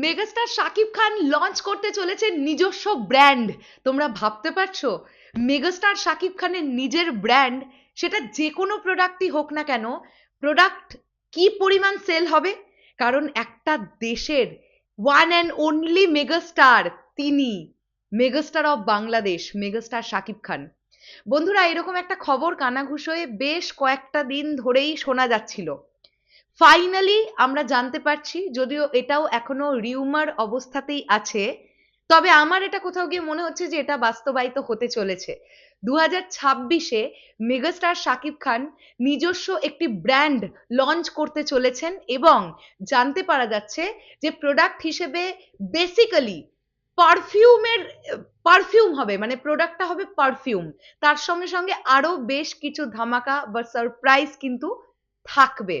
Megastar Shakib খান launch করতে চলেছে নিজস্ব ব্র্যান্ড তোমরা ভাবতে পারছ? মেগাস্টার শাকিব খানের নিজের ব্র্যান্ড সেটা যে কোনো প্রোডাক্টই হোক না কেন প্রোডাক্ট কি পরিমাণ সেল হবে? কারণ একটা দেশের ওয়ান অ্যান্ড অনলি মেগাস্টার তিনি megastar of Bangladesh megastar Shakib Khan বন্ধুরা, এরকম একটা খবর কানাঘুষ হয়ে বেশ কয়েকটা দিন ধরেই শোনা যাচ্ছিল। ফাইনালি আমরা জানতে পারছি, যদিও এটাও এখনও রিউমার অবস্থাতেই আছে, তবে আমার এটা কোথাও গিয়ে মনে হচ্ছে যে এটা বাস্তবায়িত হতে চলেছে। দু হাজার ছাব্বিশে মেগাস্টার শাকিব খান নিজস্ব একটি ব্র্যান্ড লঞ্চ করতে চলেছেন এবং জানতে পারা যাচ্ছে যে প্রোডাক্ট হিসেবে বেসিক্যালি পারফিউমের পারফিউম হবে মানে প্রোডাক্টটা হবে পারফিউম তার সঙ্গে সঙ্গে আরও বেশ কিছু ধামাকা বা সারপ্রাইজ কিন্তু থাকবে।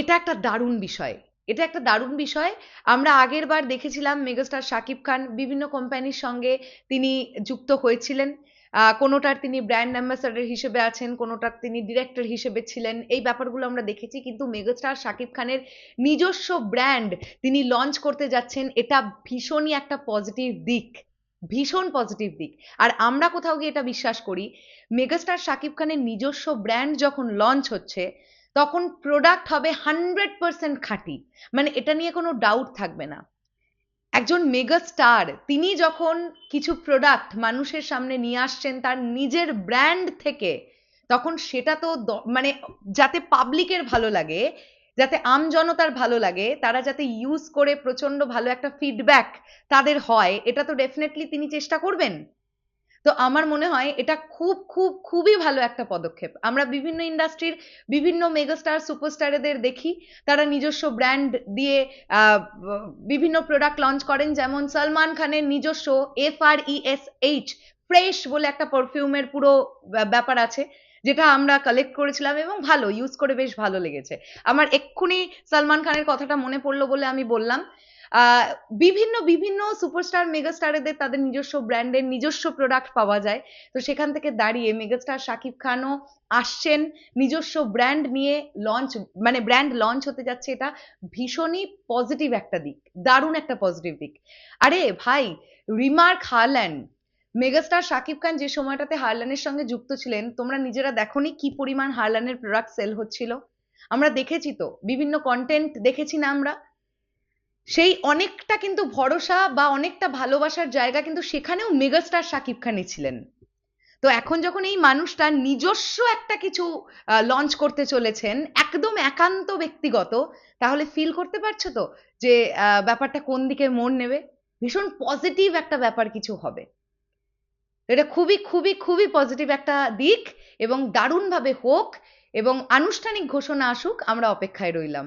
এটা একটা দারুণ বিষয়। এটা একটা দারুণ বিষয়। আমরা আগের বার দেখেছিলাম মেগাস্টার শাকিব খান বিভিন্ন কোম্পানির সঙ্গে তিনি যুক্ত হয়েছিলেন। কোনোটার তিনি ব্র্যান্ড অ্যাম্বাসাডার হিসেবে আছেন, কোনোটার তিনি ডিরেক্টর হিসেবে ছিলেন। এই ব্যাপারগুলো আমরা দেখেছি, কিন্তু মেগাস্টার শাকিব খানের নিজস্ব ব্র্যান্ড তিনি লঞ্চ করতে যাচ্ছেন, এটা ভীষণই একটা পজিটিভ দিক। ভীষণ পজিটিভ দিক। আর আমরা কোথাও গিয়ে এটা বিশ্বাস করি, মেগাস্টার শাকিব খানের নিজস্ব ব্র্যান্ড যখন লঞ্চ হচ্ছে তখন প্রোডাক্ট হবে হান্ড্রেড পার্সেন্ট খাঁটি। মানে এটা নিয়ে কোনো ডাউট থাকবে না। একজন মেগা স্টার তিনি যখন কিছু প্রোডাক্ট মানুষের সামনে নিয়ে আসছেন তার নিজের ব্র্যান্ড থেকে, তখন সেটা তো মানে যাতে পাবলিকের ভালো লাগে, যাতে আম জনতার ভালো লাগে, তারা যাতে ইউজ করে প্রচণ্ড ভালো একটা ফিডব্যাক তাদের হয়, এটা তো ডেফিনেটলি তিনি চেষ্টা করবেন। তো আমার মনে হয় এটা খুব খুব, খুবই ভালো একটা পদক্ষেপ। আমরা বিভিন্ন ইন্ডাস্ট্রির বিভিন্ন মেগাস্টার সুপারস্টারেদের দেখি। তারা নিজস্ব ব্র্যান্ড দিয়ে বিভিন্ন প্রোডাক্ট লঞ্চ করেন। যেমন সলমান খানের নিজস্ব F R E S H fresh বলে একটা পারফিউমের পুরো ব্যা- ব্যাপার আছে, যেটা আমরা কালেক্ট করেছিলাম এবং ভালো ইউজ করে বেশ ভালো লেগেছে। আমার এক্ষুনি সলমান খানের কথাটা মনে পড়ল বলে আমি বললাম। বিভিন্ন বিভিন্ন সুপারস্টার মেগাস্টারেদের তাদের নিজস্ব ব্র্যান্ডের নিজস্ব প্রোডাক্ট পাওয়া যায়। তো সেখান থেকে দাঁড়িয়ে মেগাস্টার শাকিব খানও আসছেন নিজস্ব ব্র্যান্ড নিয়ে লঞ্চ মানে ব্র্যান্ড লঞ্চ হতে যাচ্ছে এটা ভীষণই পজিটিভ একটা দিক, দারুণ একটা পজিটিভ দিক। আরে ভাই, remark Harland megastar Shakib Khan যে সময়টাতে হারল্যান্ডের সঙ্গে যুক্ত ছিলেন, তোমরা নিজেরা দেখোনি কি পরিমাণ হারল্যান্ডের প্রোডাক্ট সেল হচ্ছিল? আমরা দেখেছি তো, বিভিন্ন কন্টেন্ট দেখেছি না আমরা। সেই অনেকটা কিন্তু ভরসা বা অনেকটা ভালোবাসার জায়গা কিন্তু সেখানেও মেগাস্টার শাকিব খানই ছিলেন। তো এখন যখন এই মানুষটা নিজস্ব একটা কিছু লঞ্চ করতে চলেছেন, একদম একান্ত ব্যক্তিগত, তাহলে ফিল করতে পারছ তো যে ব্যাপারটা কোন দিকে মোড় নেবে? ভীষণ পজিটিভ একটা ব্যাপার কিছু হবে। এটা খুবই খুবই খুবই পজিটিভ একটা দিক এবং দারুণভাবে হোক এবং আনুষ্ঠানিক ঘোষণা আসুক, আমরা অপেক্ষায় রইলাম।